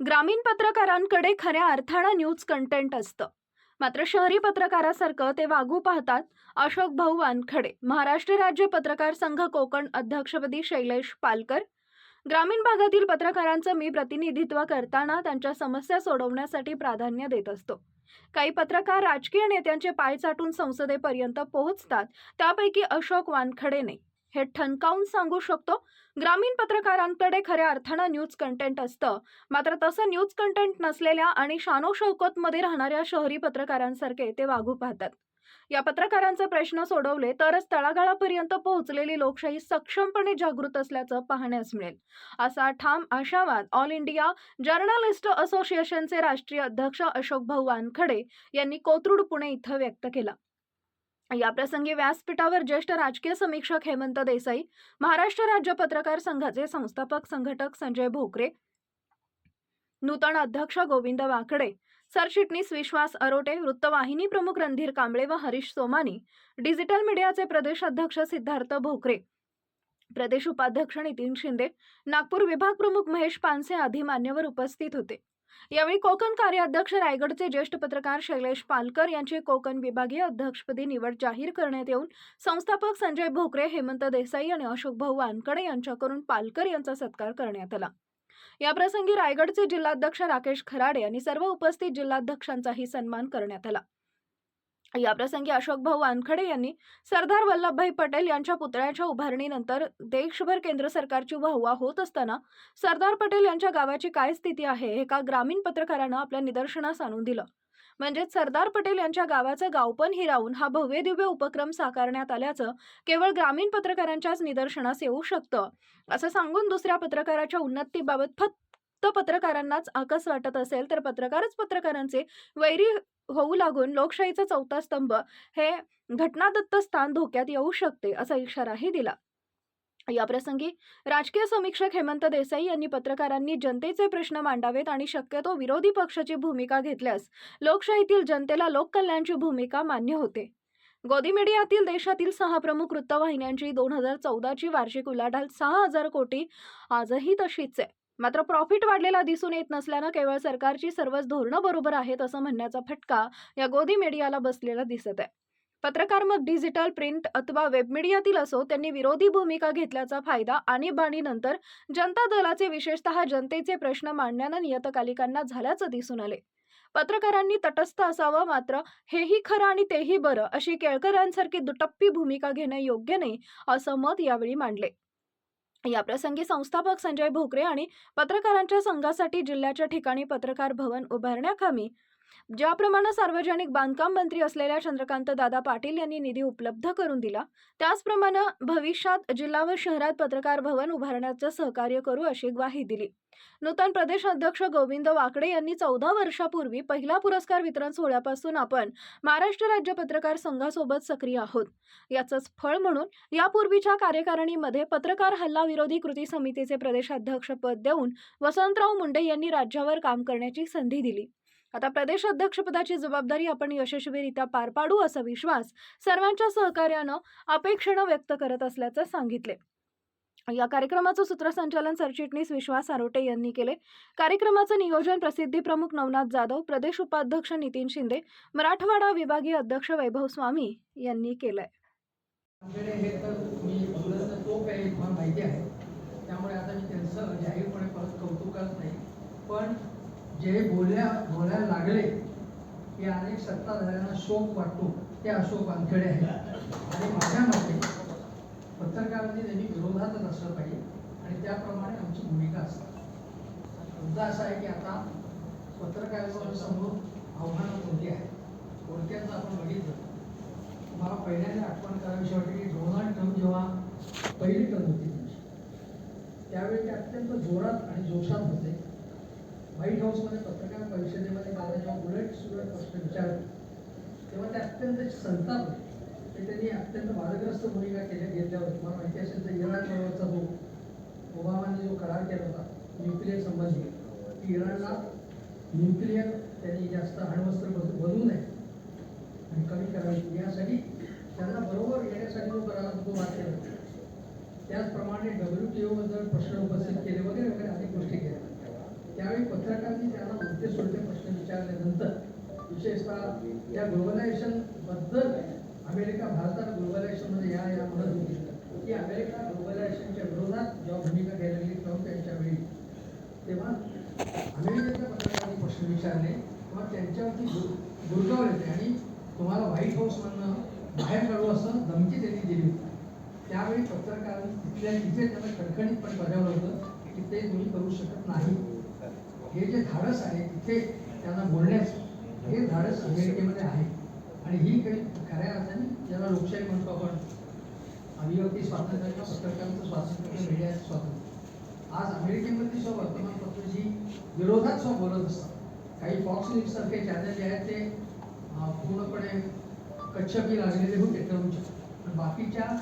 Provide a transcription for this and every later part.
ग्रामीण पत्रकारांकडे खऱ्या अर्थानं न्यूज कंटेंट असतं. मात्र शहरी पत्रकारासारखं ते वागू पाहतात अशोक भाऊ वानखडे महाराष्ट्र राज्य पत्रकार संघ कोकण अध्यक्षपदी शैलेश पालकर. ग्रामीण भागातील पत्रकारांचं मी प्रतिनिधित्व करताना त्यांच्या समस्या सोडवण्यासाठी प्राधान्य देत असतो. काही पत्रकार राजकीय नेत्यांचे पाय चाटून संसदेपर्यंत पोहोचतात त्यापैकी अशोक वानखडे नाही हे ठणकावून सांगू शकतो. ग्रामीण पत्रकारांकडे खऱ्या अर्थानं न्यूज कंटेंट असतं. मात्र तसं न्यूज कंटेंट नसलेल्या आणि शानो शौकतमध्ये राहणाऱ्या शहरी पत्रकारांसारखे ते वागू पाहतात. या पत्रकारांचे प्रश्न सोडवले तरच तळागाळापर्यंत पोहोचलेली लोकशाही सक्षमपणे जागृत असल्याचं पाहण्यास मिळेल. असा ठाम आशावाद ऑल इंडिया जर्नलिस्ट असोसिएशनचे राष्ट्रीय अध्यक्ष अशोक भाऊ वानखडे यांनी कोथरूड पुणे इथं व्यक्त केला. याप्रसंगी व्यासपीठावर ज्येष्ठ राजकीय समीक्षक हेमंत देसाई महाराष्ट्र राज्य पत्रकार संघाचे संस्थापक संघटक संजय भोकरे नूतन अध्यक्ष गोविंद वाकडे सरचिटणीस विश्वास अरोटे वृत्तवाहिनी प्रमुख रणधीर कांबळे व हरीश सोमानी डिजिटल मीडियाचे प्रदेश अध्यक्ष सिद्धार्थ भोकरे प्रदेश उपाध्यक्ष नितीन शिंदे नागपूर विभाग प्रमुख महेश पानसे आदी मान्यवर उपस्थित होते. यावेळी कोकण कार्याध्यक्ष रायगडचे ज्येष्ठ पत्रकार शैलेश पालकर यांची कोकण विभागीय अध्यक्षपदी निवड जाहीर करण्यात येऊन संस्थापक संजय भोकरे हेमंत देसाई आणि अशोक भाऊ वानकडे यांच्याकडून पालकर यांचा सत्कार करण्यात आला. याप्रसंगी रायगडचे जिल्हाध्यक्ष राकेश खराडे आणि सर्व उपस्थित जिल्हाध्यक्षांचाही सन्मान करण्यात आला. याप्रसंगी अशोक भाऊ वानखडे यांनी सरदार वल्लभभाई पटेल यांच्या पुतळ्याच्या उभारणीनंतर देशभर केंद्र सरकारची वाहवा होत असताना सरदार पटेल यांच्या गावाची काय स्थिती आहे हे का ग्रामीण पत्रकारानं आपल्या निदर्शनास आणून दिलं. म्हणजेच सरदार पटेल यांच्या गावाचं गावपण हिरावून हा भव्य दिव्य उपक्रम साकारण्यात आल्याचं केवळ ग्रामीण पत्रकारांच्याच निदर्शनास येऊ शकतं असं सांगून दुसऱ्या पत्रकाराच्या उन्नतीबाबत फक्त पत्रकारांनाच आकस वाटत असेल तर पत्रकारच पत्रकारांचे वैरी होऊ लागून लोकशाहीचा चौथा स्तंभ हे घटनादत्त स्थान धोक्यात येऊ शकते असा इशाराही दिला. याप्रसंगी राजकीय समीक्षक हेमंत देसाई यांनी पत्रकारांनी जनतेचे प्रश्न मांडावेत आणि शक्यतो विरोधी पक्षाची भूमिका घेतल्यास लोकशाहीतील जनतेला लोककल्याणची भूमिका मान्य होते. गोदी मीडियातील देशातील सहा प्रमुख वृत्तवाहिन्यांची दोन हजार चौदाची वार्षिक उलाढाल सहा हजार कोटी आजही तशीच आहे. मात्र प्रॉफिट वाढलेला दिसून येत नसल्यानं केवळ सरकारची सर्वच धोरणं बरोबर आहेत असं म्हणण्याचा फटका या गोदी मीडियाला बसलेला दिसत आहे. पत्रकार मग डिजिटल प्रिंट अथवा वेब मीडियातील असो त्यांनी विरोधी भूमिका घेतल्याचा फायदा आणीबाणीनंतर जनता दलाचे विशेषतः जनतेचे प्रश्न मांडण्यानं नियतकालिकांना झाल्याचं दिसून आले. पत्रकारांनी तटस्थ असावं मात्र हेही खरं आणि तेही बरं अशी केळकरांसारखी दुटप्पी भूमिका घेणं योग्य नाही असं मत यावेळी मांडले. याप्रसंगी संस्थापक संजय भोकरे आणि पत्रकारांच्या संघासाठी जिल्ह्याच्या ठिकाणी पत्रकार भवन उभारण्याकामी ज्याप्रमाणे सार्वजनिक बांधकाम मंत्री असलेल्या चंद्रकांत दादा पाटील यांनी निधी उपलब्ध करून दिला त्याचप्रमाणे भविष्यात जिल्हा व शहरात पत्रकार भवन उभारण्याचं सहकार्य करू अशी ग्वाही दिली. नूतन प्रदेश अध्यक्ष गोविंद वाकडे यांनी चौदा वर्षापूर्वी पहिला पुरस्कार वितरण सोहळ्यापासून आपण महाराष्ट्र राज्य पत्रकार संघासोबत सक्रिय आहोत. याचंच फळ म्हणून यापूर्वीच्या कार्यकारिणीमध्ये पत्रकार हल्ला विरोधी कृती समितीचे प्रदेशाध्यक्षपद देऊन वसंतराव मुंडे यांनी राज्यावर काम करण्याची संधी दिली. आता प्रदेश अध्यक्षपदाची जबाबदारी आपण यशस्वीरित्या पार पाडू असा विश्वास सर्वांच्या सहकार्यानं अपेक्षेनं व्यक्त करत असल्याचं सांगितले. या कार्यक्रमाचं सूत्रसंचालन सरचिटणीस विश्वास आरोटे यांनी केले. कार्यक्रमाचं नियोजन प्रसिद्धी प्रमुख नवनाथ जाधव प्रदेश उपाध्यक्ष नितीन शिंदे मराठवाडा विभागीय अध्यक्ष वैभव स्वामी यांनी केलंय. त्यामुळे आता मी त्यांचं जाहीरपणे परत कौतुकच नाही. पण जे बोलल्या बोलायला लागले की अनेक सत्ताधाऱ्यांना शोक वाटतो ते अशोक वानखेडे आहेत. आणि माझ्या मते पत्रकारांनी त्यांनी विरोधातच असलं पाहिजे आणि त्याप्रमाणे आमची भूमिका असते. मुद्दा असा आहे की आता पत्रकारांसमोर आव्हानं कोणती आहेत? कोणत्याचं आपण बघितलं? मला पहिल्यांदा आठवण करावीशी वाटते की डोनाल्ड ट्रम्प जेव्हा पहिली टर्म होती त्यांची, त्यावेळी ते अत्यंत जोरात आणि जोशात होते. व्हाईट हाऊसमध्ये पत्रकार परिषदेमध्ये मला जेव्हा उलट सुलट प्रश्न विचारले. तेव्हा ते अत्यंत संताप ते त्यांनी अत्यंत वादग्रस्त भूमिका केल्या घेतल्यावर तुम्हाला माहिती असेल तर इराण बरोबरचा जो ओबामाने जो करार केला होता न्यूक्लिअर संबंधी की इराणला न्यूक्लिअर त्यांनी जास्त अण्वस्त्र बनवू नये आणि कमी करावी. यासाठी त्यांना बरोबर येण्यासाठी जो करार तो वाद केला त्याचप्रमाणे डब्ल्यू टी ओबद्दल प्रश्न उपस्थित केले वगैरे वगैरे अनेक गोष्टी केल्या. त्यावेळी पत्रकार विशेषतः या ग्लोबलायझेशनबद्दल अमेरिका भारतात ग्लोबलायझेशनमध्ये या या म्हणत होती. की अमेरिका ग्लोबलायझेशनच्या विरोधात जेव्हा भूमिका घ्यायला लागली ट्रम्प यांच्या वेळी. तेव्हा अमेरिकेच्या पत्रकारांनी प्रश्न विचारले तेव्हा त्यांच्यावरती गुरगावले दुर्गावले ते आणि तुम्हाला व्हाईट हाऊसमधनं बाहेर काढू असं धमकी त्यांनी दिली होती. त्यावेळी पत्रकारांनी तिथल्या तिथे त्यांना खणखणीतपणे बजावलं होतं की ते तुम्ही करू शकत नाही. हे जे धाडस आहे तिथे त्यांना बोलण्याचं हे धाडस अमेरिकेमध्ये आहे. आणि ही काही खऱ्या अर्थाने ज्याला लोकशाही म्हणतो आपण अभिव्यक्ती स्वातंत्र्य किंवा पत्रकारांचं स्वातंत्र्य मीडियाचं स्वातंत्र्य. आज अमेरिकेमध्ये सुद्धा वर्तमानपत्र जी विरोधात सुद्धा बोलत असतात. काही फॉक्स न्यूज सारखे चॅनल जे आहेत ते पूर्णपणे कच्छपी लागलेले होते ट्रम्पच्या पण बाकीच्या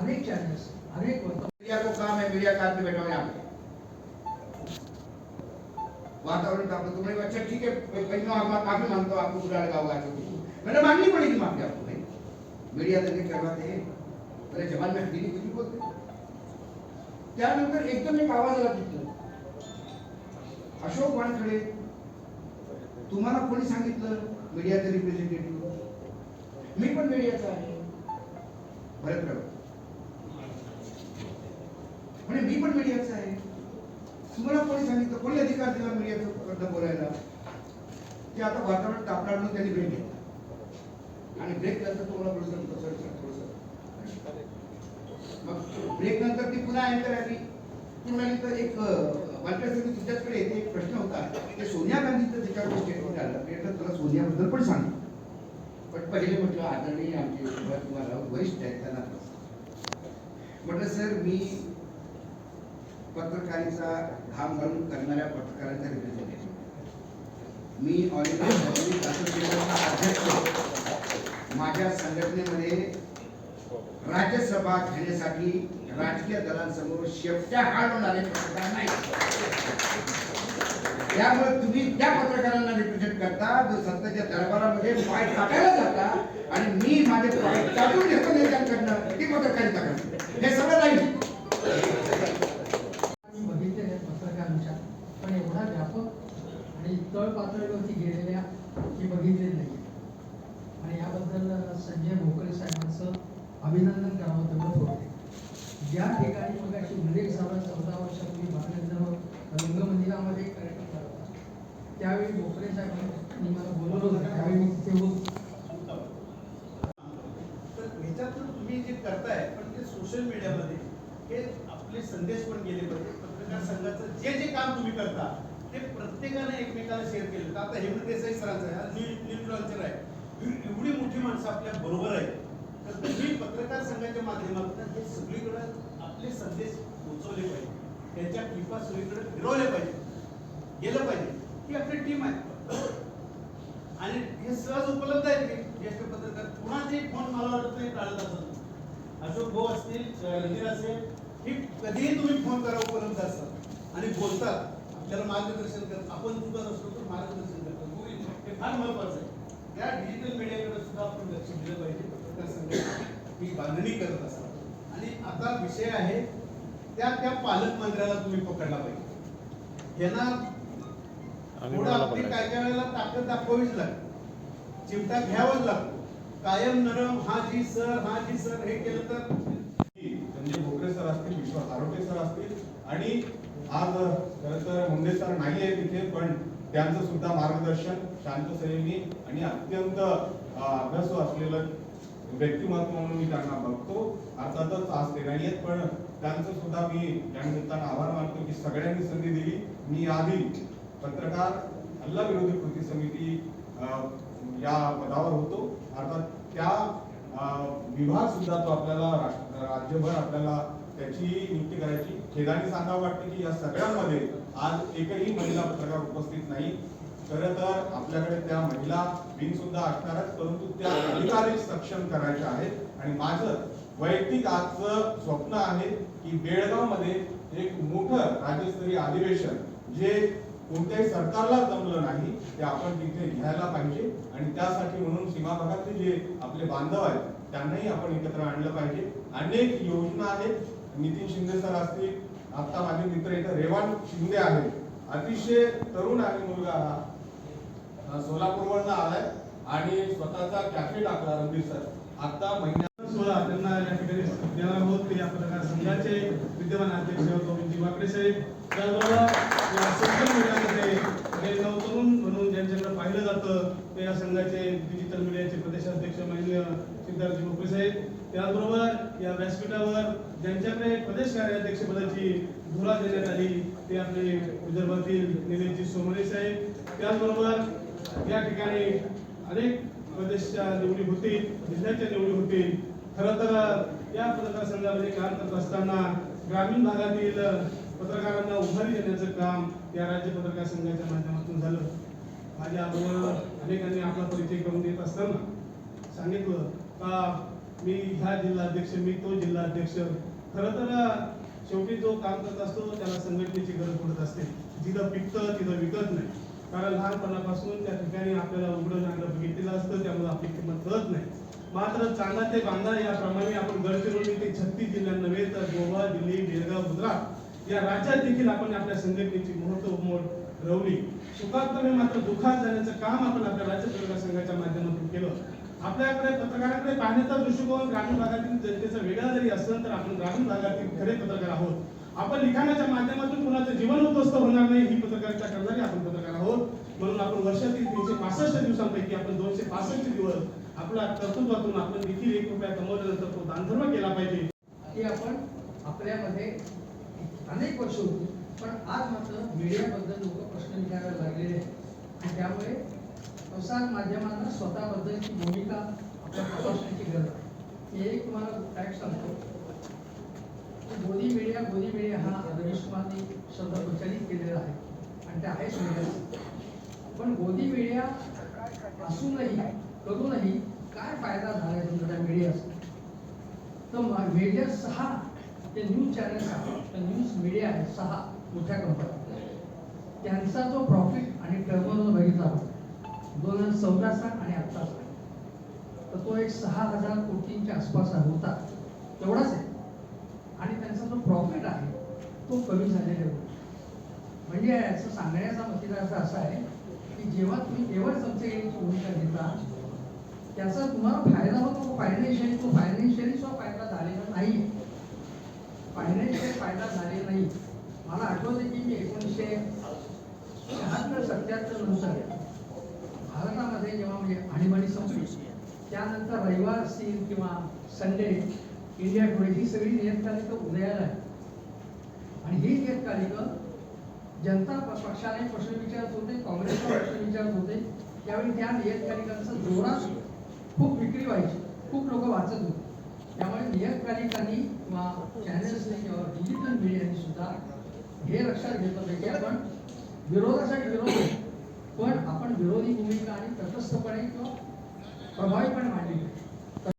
अनेक चॅनल्स अनेक वर्तमान मीडिया को काम है मीडिया का बैठा वातावरण का आपको तुमने अच्छा ठीक है भाई मैं आप माफी मांगता हूँ आपको बुरा लगा होगा जो मैंने मांगनी पड़ेगी माफी आपको भाई मीडिया देने करवाते हैं मेरे जवान में हड्डी नहीं कुछ भी बोलते. त्यानंतर एकदम एक आवाज आला तिथं. अशोक वानखडे तुम्हाला कोणी सांगितलं? मीडियाचे रिप्रेझेंटेटिव्ह मी पण मीडियाचा आहे. भरत राव म्हणे मी पण मीडियाचा आहे. तुम्हाला कोणी सांगितलं? कोणी अधिकार दिला मीडियाचं बोलायला? ते आता वातावरण तापणार म्हणून त्यांनी ब्रेक घेतला. आणि ब्रेक नंतर तुम्हाला थोडंसं थोडंसं थोडंसं. मग ब्रेक नंतर ती पुन्हा एंटर आली ती. म्हणाली तर एक वाटल्यासारखी तुझ्याकडे येते. एक प्रश्न होता. ते सोनिया गांधीचं त्याच्यावर स्टेटमेंट आलं मी तर तुला सोनियाबद्दल पण सांग पण पहिले म्हटलं आदरणीय आमचे तुम्हाला वरिष्ठ आहेत त्यांना म्हटलं सर मी पत्रकारिता घाम घालून करणाऱ्या पत्रकारांचा रिप्रेझेंटेशन मी ऑल असोसिएशनचा अध्यक्ष. माझ्या संघटनेमध्ये राज्यसभा घेण्यासाठी राजकीय दलांसमोर शेपट्या हालवणारे पत्रकार नाही त्यामुळे तुम्ही त्या पत्रकारांना रिप्रेझेंट करता जो सत्ताच्या दरबारामध्ये पाय टाकायला जाता आणि मी माझे पाय टाकून घेतो नेत्यांकडनं ती पत्रकारिता करतो हे सगळं नाही मी बघितलेल्या आहेत पत्रकारांच्या पण एवढा व्यापक आणि तळ पातळीवरती गेलेल्या हे बघितले नाही आणि याबद्दल संजय भोकरे साहेबांचं अभिनंदन करावं तेवढं होते ज्या ठिकाणी मग अशी उल्लेख झाला चौदा वर्षापूर्वी बालगंधर्व रंगमंदिरामध्ये कार्यक्रम झाला होता. त्यावेळी भोकरे साहेबांनी मला बोलवलं होतं त्यावेळी मी तिथे होतो. तर ह्याच्यातून तुम्ही जे करताय पण ते सोशल मीडियामध्ये हे आपले संदेश पण गेले पाहिजे पत्रकार संघाचं जे जे काम तुम्ही करता ते प्रत्येकाने एकमेकाला शेअर केलं तर आता हेमंत देसाई सरांचं आहे. आज न्यू आहे एवढी मोठी माणसं आपल्या बरोबर आहेत. तर तुम्ही पत्रकार संघाच्या माध्यमातून हे सगळीकडे आपले संदेश पोहोचवले पाहिजे. त्यांच्या टिपा सगळीकडे फिरवल्या पाहिजे. गेलं पाहिजे. ही आपली टीम आहे. आणि हे सहज उपलब्ध आहेत की ज्येष्ठ पत्रकार कुणाचे फोन मला वाटत नाही टाळत असतात अशोक भाऊ असतील रणधीर असेल ही कधीही तुम्ही फोन करा उपलब्ध असतात. आणि बोलतात. आपल्याला मार्गदर्शन करतात आपण चुकत असतो तर मार्गदर्शन करतात हे फार महत्वाचं आहे. त्या डिजिटल मीडियाकडे सुद्धा आपण लक्ष दिलं पाहिजे. पत्रकार संघ ही बांधणी करत असतात आणि आता विषय आहे त्या त्या पालकमंत्र्याला तुम्ही पकडला पाहिजे. यांना थोडं आपली काय काय वेळेला ताकद दाखवावीच लागते. चिमटा घ्यावाच लागतो. कायम नरम हा जी सर हा जी सर हे केलं तर? संजय भोकरे सर असतील विश्वास आरोटे सर असतील आणि आज खरं तर मुंडे सर नाही आहे तिथे पण त्यांचं सुद्धा मार्गदर्शन शांत संयमी आणि अत्यंत अं, अभ्यासू असलेलं व्यक्तिमत्व म्हणून मी त्यांना बघतो. अर्थातच आज ते नाही आहेत पण त्यांचं सुद्धा मी या निमित्तानं आभार मानतो की सगळ्यांनी संधी दिली. मी आधी पत्रकार हल्ला विरोधी कृती समिती अं, या पदावर होतो. अर्थात त्या अं, विभाग सुद्धा तो आपल्याला राष्ट्र- राज्यभर आपल्याला त्याची नियुक्ती करायची. खेदाने सांगावं वाटते की या सगळ्यांमध्ये आज एकही महिला पत्रकार उपस्थित नाही. खरं तर आपल्याकडे त्या महिला बिन सुद्धा असणारच परंतु त्या अधिकाधिक सक्षम करायच्या आहेत. आणि माझं वैयक्तिक आजचं स्वप्न आहे की बेळगावमध्ये एक मोठं राज्यस्तरीय अधिवेशन जे कोणत्याही सरकारला जमलं नाही ते आपण तिथे घ्यायला पाहिजे. आणि त्यासाठी म्हणून सीमा भागातले जे आपले बांधव आहेत त्यांनाही आपण एकत्र आणलं पाहिजे. अनेक योजना आहेत नितीन शिंदे सर असतील आता माझे मित्र इथं रेवान शिंदे आहे अतिशय तरुण आहे मुलगा हा. अ, आलाय आणि स्वतःचा कॅफे टाकला रणबीर सर. आता महिन्या सोळा त्यांना या ठिकाणी देणार आहोत. या पत्रकार संघाचे विद्यमान अध्यक्ष गोविंदजी वाकडे साहेब. त्याचबरोबर सोशल मीडियामध्ये हे नवतरुण म्हणून ज्यांच्याकडे पाहिलं जातं ते या संघाचे डिजिटल मीडियाचे प्रदेशाध्यक्ष माननीय सिद्धार्थजी भोपळे साहेब. त्याचबरोबर या व्यासपीठावर ज्यांच्याकडे प्रदेश कार्याध्यक्षपदाची धुरा देण्यात आली ते आपले विदर्भातील निलेशजी सोमणे साहेब. त्याचबरोबर या ठिकाणी अनेक प्रदेशच्या निवडी होतील जिल्ह्याच्या निवडी होतील. खरं तर या पत्रकार संघामध्ये काम करत असताना ग्रामीण भागातील पत्रकारांना उभारी देण्याचं काम या राज्य पत्रकार संघाच्या माध्यमातून झालं. माझ्या अगोदर अनेकांनी आपला परिचय करून देत असताना सांगितलं का मी ह्या जिल्हाध्यक्ष मी तो जिल्हाध्यक्ष. खरं तर शेवटी जो काम करत असतो त्याला संघटनेची गरज पडत असते. जिथं पिकतं तिथं विकत नाही. कारण लहानपणापासून त्या ठिकाणी आपल्याला उघडं चांगलं बघितलेलं असतं त्यामुळे आपली किंमत कळत नाही. मात्र चांदा ते बांधा याप्रमाणे आपण गडचिरोली ते छत्तीस जिल्ह्या नव्हे तर गोवा दिल्ली बेळगाव गुजरात या राज्यात देखील आपण आपल्या संघटनेची महत्त्व मोड रवली. सुखात मात्र दुखात जाण्याचं काम आपण आपल्या राज्य संघाच्या माध्यमातून केलं. आपल्याकडे पत्रकाराकडे पाहण्याचा दृष्टिकोन ग्रामीण भागातील जनतेचा वेगळा जरी असलं तर आपण ग्रामीण भागातील खरे पत्रकार आहोत. आपण लिखाणाच्या माध्यमातून कुणाचं जीवन उद्ध्वस्त होणार नाही ही पत्रकारिता करणारे आपण पत्रकार आहोत. म्हणून आपण वर्षातील तीनशे पासष्ट दिवसांपैकी आपण दोनशे पासष्ट दिवस आपल्या कर्तृत्वातून आपण देखील एक रुपया कमवल्यानंतर तो दानधर्म केला पाहिजे. की आपण आपल्यामध्ये अनेक वर्ष होती पण आज मात्र मीडियाबद्दल लोक प्रश्न विचारायला लागलेले आहेत. आणि त्यामुळे प्रसार माध्यमांना स्वतःबद्दलची भूमिका आपल्या तपासण्याची गरज आहे. हे एक तुम्हाला फॅक्ट सांगतो. गोदी मीडिया गोदी मीडिया हा रवीश कुमारने शब्द प्रचलित केलेला आहे. आणि ते आहेच मीडिया पण गोदी मीडिया असूनही करूनही काय फायदा झाला आहे त्या मीडियाचा तर मीडिया सहा ते न्यूज चॅनल्स आहेत. न्यूज मीडिया आहे सहा मोठ्या कंपन्या त्यांचा जो प्रॉफिट आणि टर्नओव्हर बघितला दोन हजार चौदाचा आणि आत्ताचा तर तो एक सहा हजार कोटींच्या आसपास होता. तेवढाच आहे. आणि त्यांचा जो प्रॉफिट आहे तो कमी झालेला होता म्हणजे याचं सांगण्याचा मतिदार्थ असा आहे की जेव्हा तुम्ही केवळ चमचेगिरीची भूमिका घेता त्याचा तुम्हाला फायदा होतो फायनान्शियली तो फायनान्शियली सुद्धा फायदा झालेला नाही. फायनान्शियल फायदा झालेला नाही. मला आठवते की मी एकोणीसशे शहात्तर सत्याहत्तर नंतर भारतामध्ये जेव्हा म्हणजे आणीबाणी संपली त्यानंतर रविवार असतील किंवा संडे इंडिया टुडे ही सगळी नियतकालिकं उदयाला आहे. आणि ही नियतकालिकं जनता पक्षाने प्रश्न विचारत होते काँग्रेसला प्रश्न विचारत होते. त्यावेळी त्या नियतकालिकांचा जोरात खूप विक्री व्हायची खूप लोक वाचत होते. त्यामुळे नियतकालिकांनी किंवा चॅनल्सने किंवा डिजिटल मीडियाने सुद्धा हे लक्षात घेतलं पाहिजे. आपण विरोधासाठी विरोध आहे. पण आपण विरोधी भूमिका आणि तटस्थपणे किंवा प्रभावीपणे मांडली